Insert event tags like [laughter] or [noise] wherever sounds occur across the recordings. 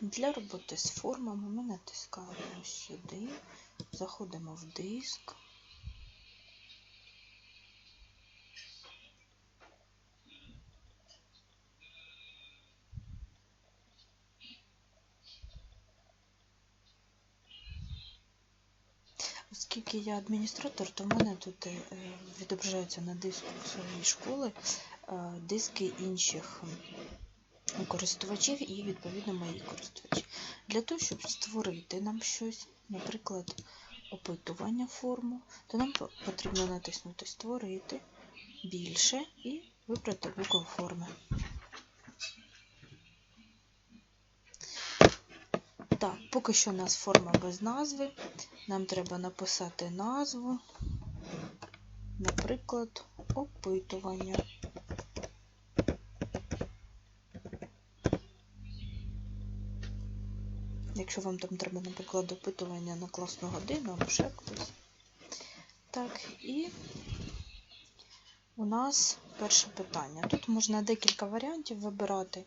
Для роботи з формами ми натискаємо сюди, заходимо в диск. Оскільки я адміністратор, то в мене тут е, відображаються на диску своєї школи е, диски інших користувачів і відповідно мої користувачі. Для того, щоб створити нам щось, наприклад, опитування форму, то нам потрібно натиснути Створити більше і вибрати букву форми. Так, поки що у нас форма без назви. Нам треба написати назву, наприклад, опитування. Якщо вам там треба, наприклад, опитування на класну годину або ще кудись. Так, і у нас перше питання. Тут можна декілька варіантів вибирати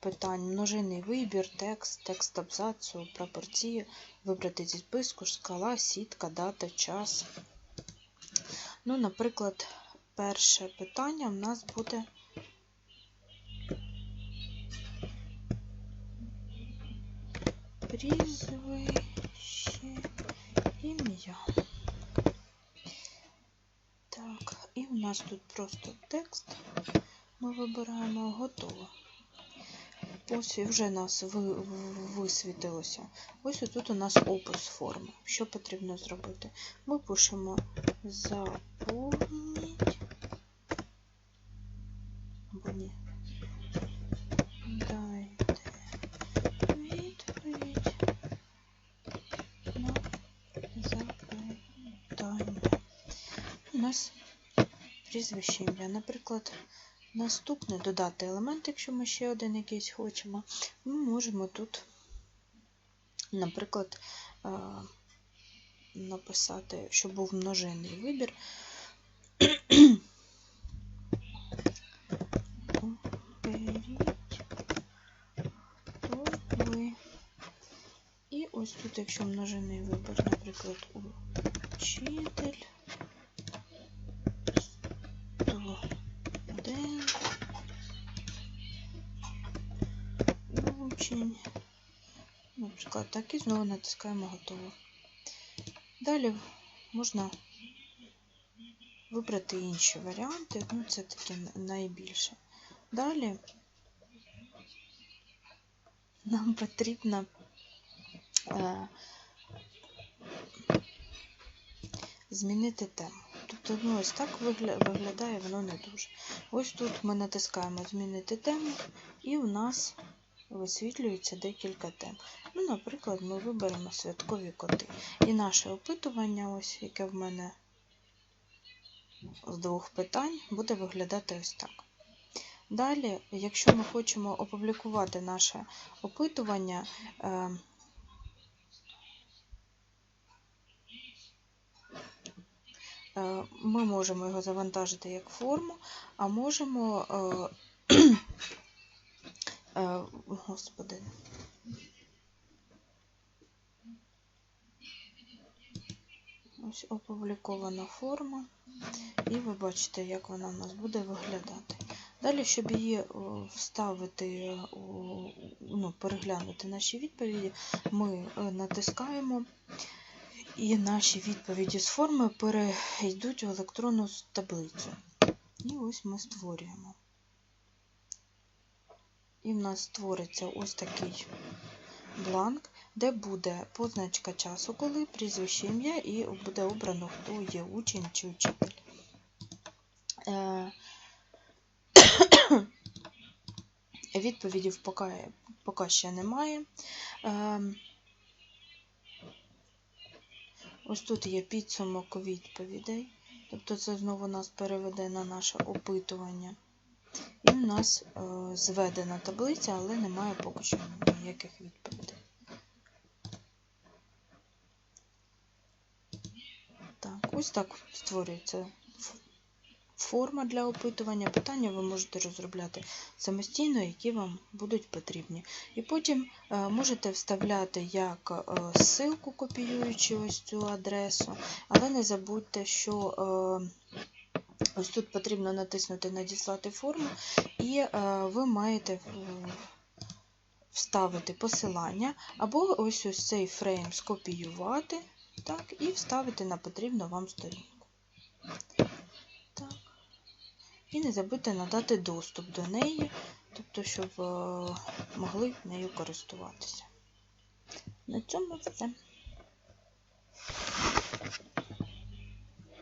питань, множинний вибір, текст, текст абзацу, пропорції, вибрати зі списку, шкала, сітка, дата, час. Ну, наприклад, перше питання в нас буде прізвище, ім'я. Так, і в нас тут просто текст. Ми вибираємо готово. Ось і вже нас ви- висвітилося. Ось тут у нас опис форми. Що потрібно зробити? Ми пишемо заповніть. Або ні. Запитання. У нас прізвище ім'я. Наприклад, наступне додати елемент, якщо ми ще один якийсь хочемо. Ми можемо тут, наприклад, е, написати, щоб був множинний вибір. І ось тут, якщо множинний вибір, наприклад, учитель, студент, учень. Наприклад, так і знову натискаємо готово. Далі можна вибрати інші варіанти, ну це таке найбільше. Далі нам потрібно е, змінити тему. Тобто, ну, ось так виглядає воно не дуже. Ось тут ми натискаємо змінити тему, і у нас висвітлюється декілька тем. Ну, наприклад, ми виберемо святкові коти. І наше опитування, ось яке в мене з двох питань, буде виглядати ось так. Далі, якщо ми хочемо опублікувати наше опитування, е, е, ми можемо його завантажити як форму, а можемо, е, [clears throat] е, господи, ось опублікована форма, і ви бачите, як вона у нас буде виглядати. Далі, щоб її е, вставити, ну, переглянути наші відповіді, ми е, натискаємо, і наші відповіді з форми перейдуть в електронну таблицю. І ось ми створюємо. І в нас створиться ось такий бланк, де буде позначка часу, коли прізвище ім'я, і буде обрано, хто є учень чи учитель. Е, [coughs] Відповідів поки, поки ще немає. Ось тут є підсумок відповідей. Тобто це знову нас переведе на наше опитування. І в нас е, зведена таблиця, але немає поки що ніяких відповідей. Так, ось так створюється форма для опитування. Питання ви можете розробляти самостійно, які вам будуть потрібні. І потім е, можете вставляти як е, ссылку, копіюючи ось цю адресу, але не забудьте, що е, ось тут потрібно натиснути Надіслати форму, і ви маєте вставити посилання, або ось ось цей фрейм скопіювати так, і вставити на потрібну вам сторінку. І не забудьте надати доступ до неї, тобто, щоб е, могли нею користуватися. На цьому все.